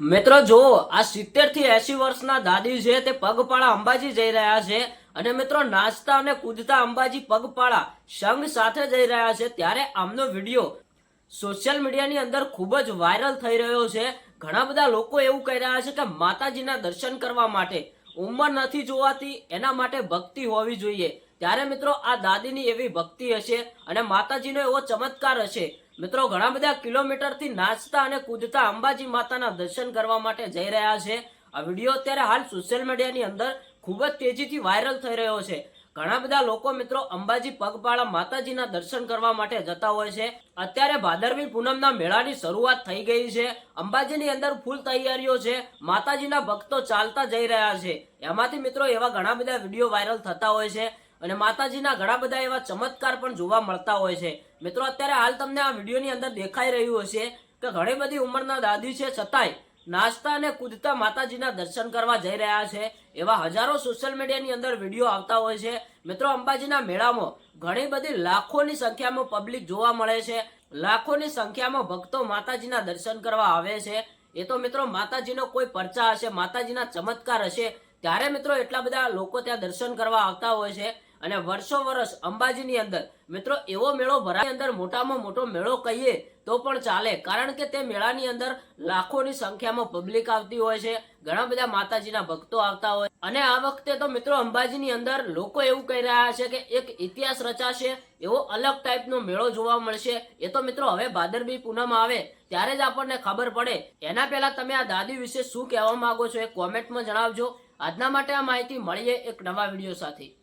મિત્રો જો આ સિત્તેરથી એસી વર્ષના દાદી છે, તે પગપાળા અંબાજી જઈ રહ્યા છે. અને મિત્રો નાચતા અને કૂદતા અંબાજી પગપાળા સંઘ સાથે જઈ રહ્યા છે. ત્યારે આમનો વીડિયો સોશિયલ મીડિયાની અંદર ખૂબ જ વાયરલ થઈ રહ્યો છે. ઘણા બધા લોકો એવું કહી રહ્યા છે કે માતાજીના દર્શન કરવા માટે. ઉંમર નથી જોવાતી, એના માટે ભક્તિ હોવી જોઈએ. ત્યારે મિત્રો, આ દાદીની એવી ભક્તિ હશે અને માતાજીનો એવો ચમત્કાર હશે. મિત્રો, ઘણા બધા કિલોમીટરથી નાચતા અને કૂદતા અંબાજી માતાના દર્શન કરવા માટે જઈ રહ્યા છે. આ વીડિયો અત્યારે હાલ સોશિયલ મીડિયાની અંદર ખૂબ જ તેજીથી વાયરલ થઈ રહ્યો છે. ઘણા બધા લોકો મિત્રો અંબાજી પગપાળા માતાજીના દર્શન કરવા માટે જતા હોય છે. અત્યારે ભાદરવી પૂનમના મેળાની શરૂઆત થઈ ગઈ છે. અંબાજીની અંદર ફૂલ તૈયારીઓ છે. માતાજીના ભક્તો ચાલતા જઈ રહ્યા છે. એમાંથી મિત્રો એવા ઘણા બધા વીડિયો વાયરલ થતા હોય છે અને માતાજીના ઘણા બધા એવા ચમત્કાર પણ જોવા મળતા હોય છે. મિત્રો, અત્યારે હાલ તમને આ વિડીયોની અંદર દેખાઈ રહ્યું હશે કે ઘણી બધી ઉંમરના દાદી છે. છતાંય નાચતા અને કૂદતા માતાજીના દર્શન કરવા જઈ રહ્યા છે. એવા હજારો સોશિયલ મીડિયાની અંદર વીડિયો આવતા હોય છે. મિત્રો, અંબાજીના મેળામાં ઘણી બધી લાખોની સંખ્યામાં પબ્લિક જોવા મળે છે. લાખોની સંખ્યામાં ભક્તો માતાજીના દર્શન કરવા આવે છે. એ તો મિત્રો, માતાજીનો કોઈ પરચા હશે, માતાજીના ચમત્કાર હશે, ત્યારે મિત્રો એટલા બધા લોકો ત્યાં દર્શન કરવા આવતા હોય છે. અને વર્ષો વર્ષ અંબાજીની અંદર, મિત્રો, એવો મેળો ભરાય અંદર મોટામાં મોટો મેળો કહીએ તો પણ ચાલે. કારણ કે તે મેળાની અંદર લાખોની સંખ્યામાં પબ્લિક આવતી હોય છે, ઘણા બધા માતાજીના ભક્તો આવતા હોય. અને આ વખતે તો, મિત્રો, અંબાજીની અંદર લોકો એવું કહી રહ્યા છે કે એક ઇતિહાસ રચાશે, એવો અલગ ટાઈપનો મેળો જોવા મળશે. એ તો, મિત્રો, હવે ભાદરબી પૂનમ આવે, ત્યારે જ આપણને ખબર પડે. એના પહેલા તમે આ દાદી વિશે શું કહેવા માંગો છો એ કોમેન્ટમાં જણાવજો. આજના માટે આ માહિતી મળીએ એક નવા વીડિયો સાથે.